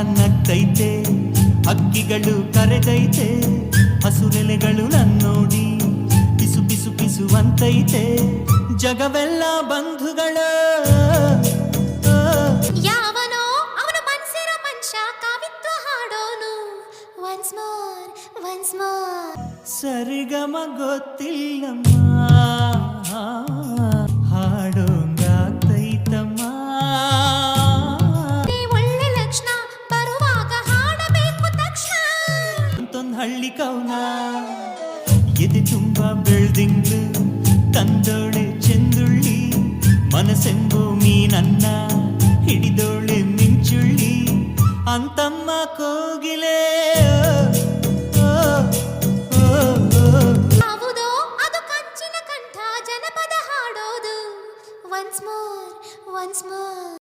ನಗ್ತೈತೆ ಹಕ್ಕಿಗಳು ಕರೆದೈತೆ ಹಸುರೆಲೆಗಳು ನನ್ನೋಡಿ ಪಿಸು ಪಿಸು ಪಿಸುವಂತೈತೆ ಜಗವೆಲ್ಲ ಬಂಧುಗಳ. ಯಾವನೋ ಅವನ ಮನ್ಸಿರೋ ಮನುಷ್ಯ ಕವಿತ್ವ ಹಾಡೋನು. ಒನ್ಸ್ ಮೋರ್ ಒನ್ಸ್ ಮೋರ್ ಸರಿಗಮ ಗೊತ್ತಿಲ್ಲಮ್ಮ. ಹಳ್ಳಿ ಕೌನ ಎದೆ ತುಂಬ ಬೆಳ್ದಿಂಗ್ಳು ತಂದೋಳೆ ಚೆಂದುಳ್ಳಿ ಮನಸ್ಸೆಂಬೋ ಮೀನನ್ನ ಹಿಡಿದೋಳೆ ಮಿಂಚುಳ್ಳಿ ಅಂತಮ್ಮ ಕೋಗಿಲೆ ಕಂಠ ಜನಪದ ಹಾಡೋದು Once more, once more.